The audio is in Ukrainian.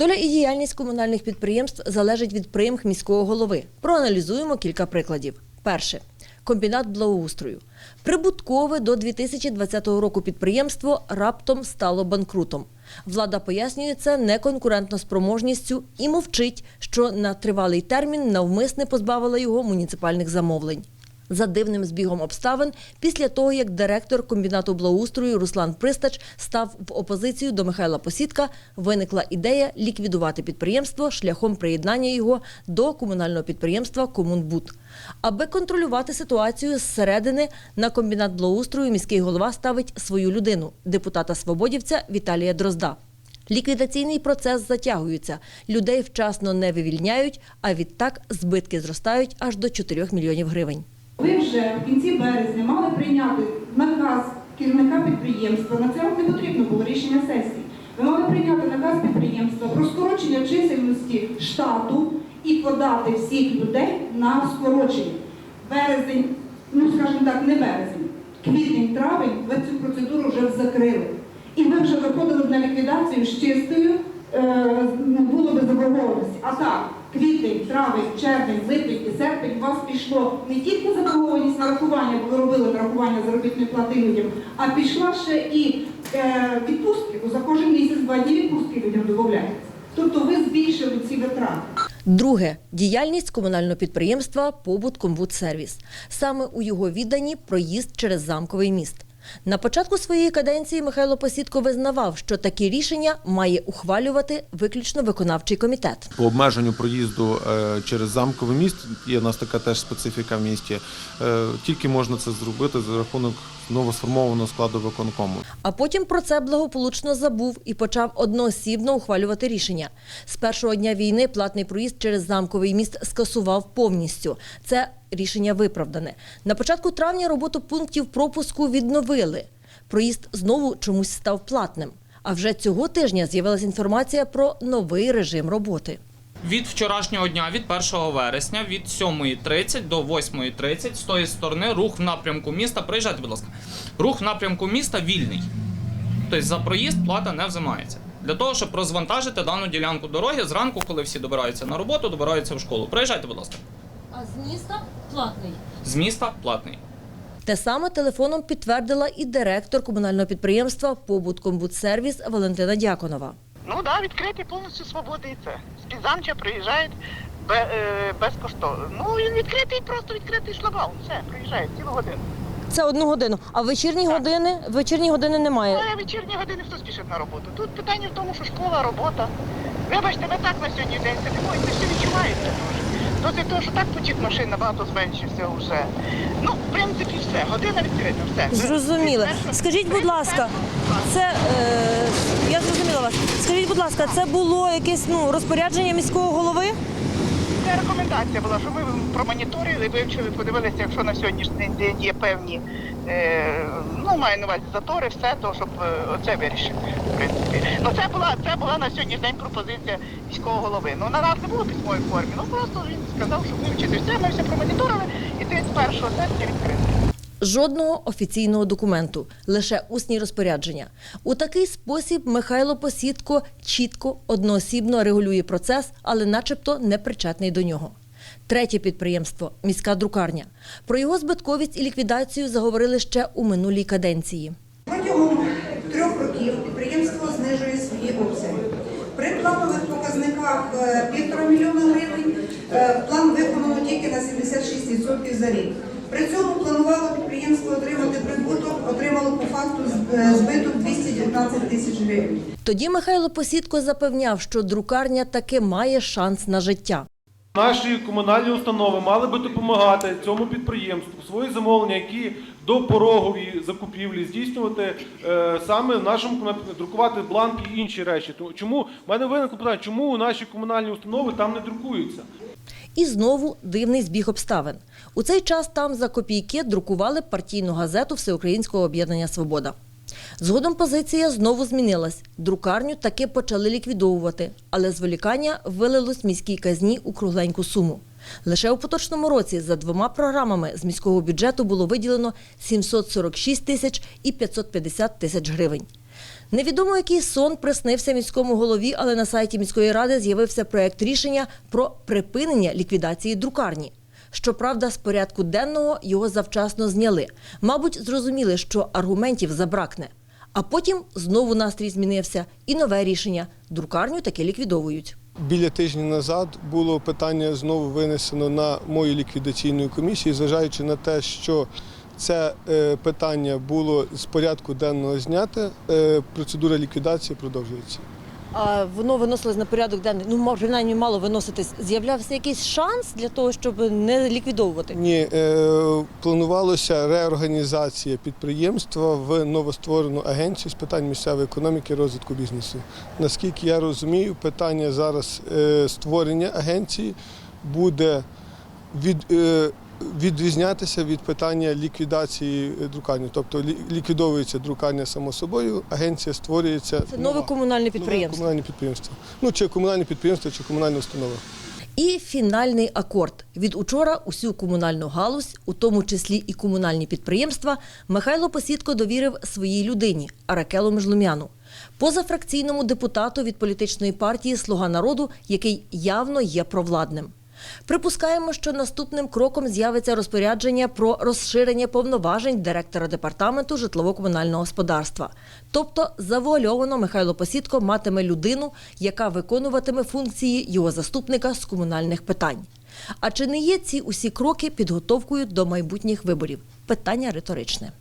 Доля і діяльність комунальних підприємств залежить від примх міського голови. Проаналізуємо кілька прикладів. Перше. Комбінат благоустрою. Прибуткове до 2020 року підприємство раптом стало банкрутом. Влада пояснює це неконкурентноспроможністю і мовчить, що на тривалий термін навмисне позбавила його муніципальних замовлень. За дивним збігом обставин, після того, як директор комбінату благоустрою Руслан Пристач став в опозицію до Михайла Посідка, виникла ідея ліквідувати підприємство шляхом приєднання його до комунального підприємства Комунбуд. Аби контролювати ситуацію зсередини, на комбінат благоустрою міський голова ставить свою людину депутата свободівця Віталія Дрозда. Ліквідаційний процес затягується, людей вчасно не вивільняють, а відтак збитки зростають аж до 4 мільйонів гривень. Ви вже в кінці березня мали прийняти наказ керівника підприємства. На це вам не потрібно було рішення сесії. Ви мали прийняти наказ підприємства про скорочення чисельності штату і подати всіх людей на скорочення. Березень, ну скажімо так, не березень, квітень, травень, ви цю процедуру вже закрили. І ви вже виходили на ліквідацію з чистою, е, було би заборгованості. А так, квітень, травень, червень, липень і серпень у вас пішло не тільки заборгованість нарахування, бо ви робили нарахування заробітної плати людям, а пішла ще і е, відпустки, бо за кожен місяць два дні відпустки людям додається. Тобто ви збільшили ці витрати. Друге діяльність комунального підприємства Побут Комбудсервіс. Саме у його відданні проїзд через замковий міст. На початку своєї каденції Михайло Посідко визнавав, що такі рішення має ухвалювати виключно виконавчий комітет. По обмеженню проїзду е, через замковий міст є у нас така теж специфіка в місті. Е, Тільки можна це зробити за рахунок новосформованого складу виконкому. А потім про це благополучно забув і почав одноосібно ухвалювати рішення. З першого дня війни платний проїзд через замковий міст скасував повністю. Це рішення виправдане. На початку травня роботу пунктів пропуску відновили. Проїзд знову чомусь став платним. А вже цього тижня з'явилася інформація про новий режим роботи. Від вчорашнього дня, від 1 вересня, від 7.30 до 8.30 з тої сторони рух в напрямку міста. Приїжджайте, будь ласка. Рух в напрямку міста вільний. Тобто за проїзд плата не взимається. Для того, щоб розвантажити дану ділянку дороги зранку, коли всі добираються на роботу, добираються в школу. Приїжджайте, будь ласка. А з міста платний. З міста платний. Те саме телефоном підтвердила і директор комунального підприємства «Побуткомбудсервіс» Валентина Дяконова. Ну так, да, відкритий повністю свободи і це. Пізанча приїжджають е, безкоштовно. Ну, він відкритий, просто відкритий шлагбаум. Все, приїжджають цілу годину. Це одну годину. А вечірні години вечірні години немає. Ну, вечірні години хто спішить на роботу. Тут питання в тому, що школа, робота. Вибачте, ви так на сьогодні день сидимо, і це все відчувається дуже. Досить того, що так потік машин набагато зменшився вже. Ну, в принципі, все. Година відкрита, все. Зрозуміло. Скажіть, будь ласка, це е, я зрозуміла вас. Скажіть, будь ласка, це було якесь ну розпорядження міського голови? Це рекомендація була, що ми промоніторили, вивчили, подивилися, якщо на сьогоднішній день є певні, е, ну маю на увазі затори, все то, щоб е, оце вирішити. В принципі, ну це була це була на сьогоднішній день пропозиція міського голови. Ну на нас не було в письмовій формі. Ну просто він сказав, що вивчити все. Ми все промоніторили і 31 серпня відкрили. Жодного офіційного документу, лише усні розпорядження. У такий спосіб Михайло Посідко чітко одноосібно регулює процес, але начебто не причетний до нього. Третє підприємство міська друкарня. Про його збитковість і ліквідацію заговорили ще у минулій каденції. Протягом трьох років підприємство знижує свої обсяги. При планових показниках е, півтора мільйона гривень е, план виконано тільки на 76% за рік. При цьому планувало підприємство отримати прибуток, отримало по факту е, збиток 219 тисяч гривень. Тоді Михайло Посідко запевняв, що друкарня таки має шанс на життя. Наші комунальні установи мали би допомагати цьому підприємству свої замовлення, які до порогові закупівлі здійснювати е, саме в нашому друкувати бланки і інші речі. Тому чому в мене виникло питання, чому наші комунальні установи там не друкуються? І знову дивний збіг обставин. У цей час там за копійки друкували партійну газету Всеукраїнського об'єднання Свобода. Згодом позиція знову змінилась. Друкарню таки почали ліквідовувати, але зволікання вилилось міській казні у кругленьку суму. Лише у поточному році за двома програмами з міського бюджету було виділено 746 тисяч і 550 тисяч гривень. Невідомо, який сон приснився міському голові, але на сайті міської ради з'явився проект рішення про припинення ліквідації друкарні. Щоправда, з порядку денного його завчасно зняли. Мабуть, зрозуміли, що аргументів забракне. А потім знову настрій змінився, і нове рішення друкарню таки ліквідовують. Біля тижня назад було питання знову винесено на мою ліквідаційну комісію, зважаючи на те, що це е, питання було з порядку денного зняте, е, процедура ліквідації продовжується. А воно виносилось на порядок денний. Ну, мо- принаймні мало виноситись. З'являвся якийсь шанс для того, щоб не ліквідовувати. Ні, е, планувалося реорганізація підприємства в новостворену агенцію з питань місцевої економіки і розвитку бізнесу. Наскільки я розумію, питання зараз е, створення агенції буде від, е, відрізнятися від питання ліквідації друкарні. Тобто лі- ліквідовується друкарня само собою, агенція створюється. Це нове комунальне нове підприємство. комунальне підприємство. Ну, чи комунальне підприємство, чи комунальна установа. І фінальний акорд. Від учора усю комунальну галузь, у тому числі і комунальні підприємства, Михайло Посідко довірив своїй людині Аракелу Межлумяну, позафракційному депутату від політичної партії Слуга народу, який явно є провладним. Припускаємо, що наступним кроком з'явиться розпорядження про розширення повноважень директора департаменту житлово-комунального господарства. Тобто завуальовано Михайло Посідко матиме людину, яка виконуватиме функції його заступника з комунальних питань. А чи не є ці усі кроки підготовкою до майбутніх виборів? Питання риторичне.